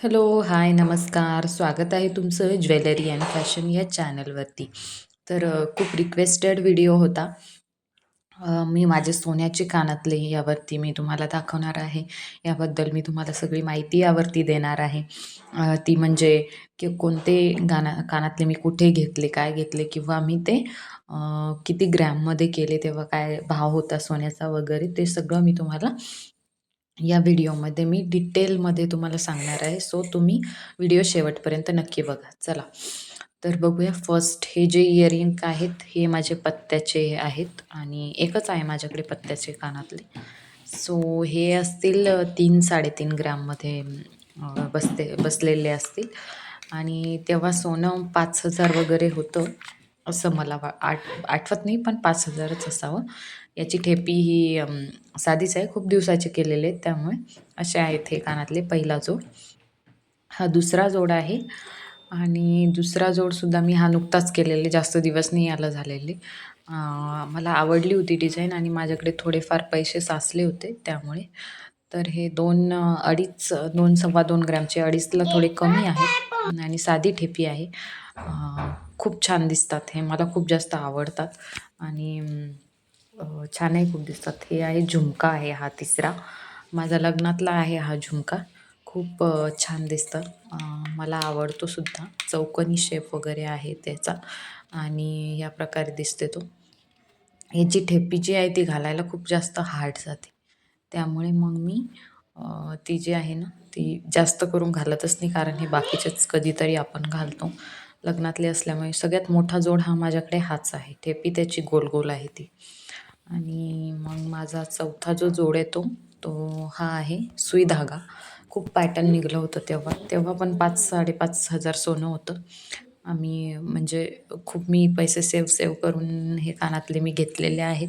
Hello hi नमस्कार. स्वागत आहे तुमचं ज्वेलरी अँड फॅशन या चॅनलवरती. तर खूप रिक्वेस्टेड व्हिडिओ होता. मी माझे सोन्याचे कानातले यावरती मी तुम्हाला दाखवणार आहे. याबद्दल मी तुम्हाला सगळी माहिती यावरती देणार आहे. ती म्हणजे की कोणते गाना कानातले मी कुठे घेतले काय घेतले किंवा मी ते किती ग्रॅममध्ये केले तेव्हा काय भाव होता सोन्याचा वगैरे ते सगळं मी तुम्हाला या व्हिडिओमध्ये मी डिटेलमध्ये तुम्हाला सांगणार आहे. सो तुम्ही व्हिडिओ शेवटपर्यंत नक्की बघा. चला. तर बघूया फर्स्ट हे जे इयरिंग आहेत हे माझे पत्त्याचे आहेत आणि एकच आहे माझ्याकडे पत्त्याचे कानातले. सो हे असतील तीन साडेतीन ग्रॅममध्ये बसते बसलेले असतील. आणि तेव्हा सोनं पाच हजार वगैरे होतं. असं मला वा आठ आठवत नाही पण पाच हजारच असावं. याची ठेपी ही अम, साधीच आहे. खूप दिवसाचे केलेले आहेत त्यामुळे. असे आहेत हे कानातले पहिला जोड. हा दुसरा जोड आहे. आणि दुसरा जोडसुद्धा मी हा नुकताच केलेले. जास्त दिवस नाही याला झालेले. अं, मला आवडली होती डिझाईन आणि माझ्याकडे थोडेफार पैसे साचले होते त्यामुळे. तर हे दोन अं, अडीच दोन सव्वा दोन ग्रॅमचे अडीचला थोडे कमी आहेत. आणि साधी ठेपी आहे. खूप छान दिसतात हे मला खूप जास्त आवडतात. आणि छानही खूप दिसतात. हे आहे झुमका आहे हा तिसरा. माझा लग्नातला आहे हा झुमका. खूप छान दिसतं. मला आवडतो सुद्धा. चौकोनी शेप वगैरे आहे त्याचा आणि या प्रकारे दिसते तो. याची ठेपी जी आहे ती घालायला खूप जास्त हार्ड जाते. त्यामुळे मग मी ती जी आहे ना ती जास्त करून घालतच नाही कारण हे बाकीचेच कधीतरी आपण घालतो. लग्नातले असल्यामुळे सगळ्यात मोठा जोड हा माझ्याकडे हाच आहे. ठेपी त्याची गोल गोल आहे ती. आणि मग माझा चौथा जो जोड येतो तो हा आहे सुई धागा. खूप पॅटर्न निघलं होतं तेव्हा. तेव्हा पण पाच साडेपाच हजार सोनं होतं. आम्ही म्हणजे खूप मी पैसे सेव्ह सेव्ह करून हे कानातले मी घेतलेले आहेत.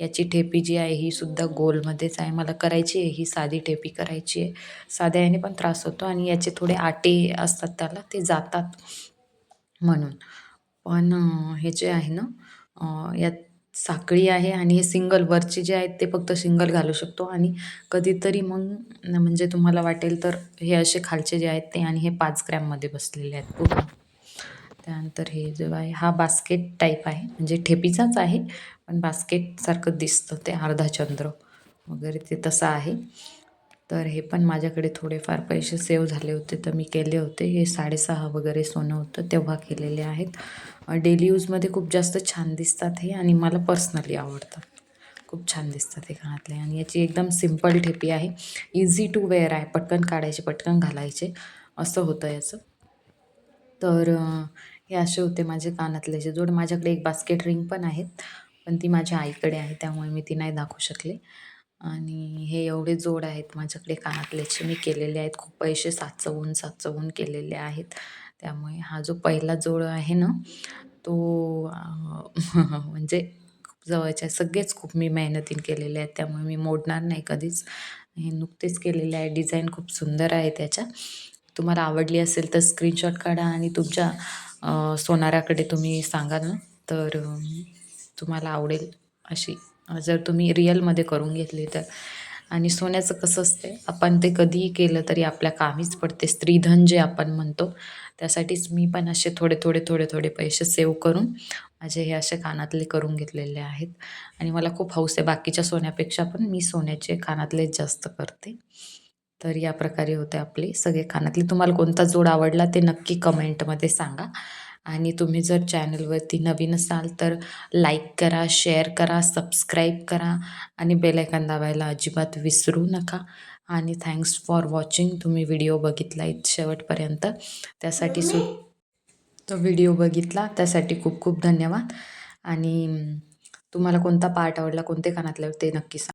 याची ठेपी जी आहे ही सुद्धा गोलमध्येच आहे. मला करायची आहे ही साधी ठेपी करायची आहे. साध्या याने पण त्रास होतो आणि याचे थोडे आटे असतात त्याला ते जातात म्हणून. पण हे जे आहे ना यात साखळी आहे आणि हे सिंगल वरचे जे आहेत ते फक्त सिंगल घालू शकतो. आणि कधीतरी मग न म्हणजे तुम्हाला वाटेल तर हे असे खालचे जे आहेत ते आणि हे पाच ग्रॅममध्ये बसलेले आहेत पूर्ण. त्यानंतर हे जो आहे हा बास्केट टाईप आहे. म्हणजे ठेपीचाच आहे पण बास्केटसारखं दिसतं ते अर्धा चंद्र वगैरे ते तसं आहे. तर हे पण माझ्याकडे थोडेफार पैसे सेव्ह झाले होते तर मी केले होते. हे साडेसहा वगैरे सोनं होतं तेव्हा केलेले आहेत. डेली यूजमध्ये खूप जास्त छान दिसतात हे आणि मला पर्सनली आवडतात. खूप छान दिसतात हे कानातले आणि याची एकदम सिंपल ठेपी आहे. इझी टू वेअर आहे. पटकन काढायचे पटकन घालायचे. असं होतं याचं. तर हे असे होते माझे कानातल्याचे जोड. माझ्याकडे एक बास्केट रिंग पण आहेत पण ती माझ्या आईकडे आहे त्यामुळे मी ती नाही दाखवू शकले. आणि हे एवढे जोड आहेत माझ्याकडे कानातल्याचे मी केलेले आहेत खूप पैसे साचवून साचवून केलेले आहेत. त्यामुळे हा जो पहिला जोड आहे ना तो म्हणजे खूप जवळचे आहे सगळेच खूप मी मेहनतीने केलेले आहेत. त्यामुळे मी मोडणार नाही कधीच. हे नुकतेच केलेले आहे. डिझाईन खूप सुंदर आहे त्याच्या. तुम्हाला आवडली असेल तर स्क्रीनशॉट काढा आणि तुमच्या अ, सोनाराकडे तुम्ही सांगा ना. तर तुम्हाला आवडेल अशी. जर तुम्ही रिअलमध्ये करून घेतली तर. आणि सोन्याचं कसं असते आपण ते कधीही केलं तरी आपल्या कामीच पडते. स्त्रीधन जे आपण म्हणतो त्यासाठीच मी पण असे थोडे थोडे थोडे थोडे पैसे सेव्ह करून माझे हे असे कानातले करून घेतलेले आहेत. आणि मला खूप हौस आहे बाकीच्या सोन्यापेक्षा पण मी सोन्याचे कानातलेच जास्त करते. तर या प्रकारे होते आपले सगळे कानातले तुम्हाला कोणता जोड आवडला ते नक्की कमेंटमध्ये सांगा. आणि तुम्ही जर चॅनलवरती नवीन असाल तर लाईक करा शेअर करा सबस्क्राईब करा आणि बेलायकन दाबायला अजिबात विसरू नका. आणि थँक्स फॉर वॉचिंग. तुम्ही व्हिडिओ बघितला इथं शेवटपर्यंत. त्यासाठी सु तो व्हिडिओ बघितला. त्यासाठी खूप खूप धन्यवाद. आणि तुम्हाला कोणता पार्ट आवडला कोणते कानातल्यावर ते नक्की सांगा.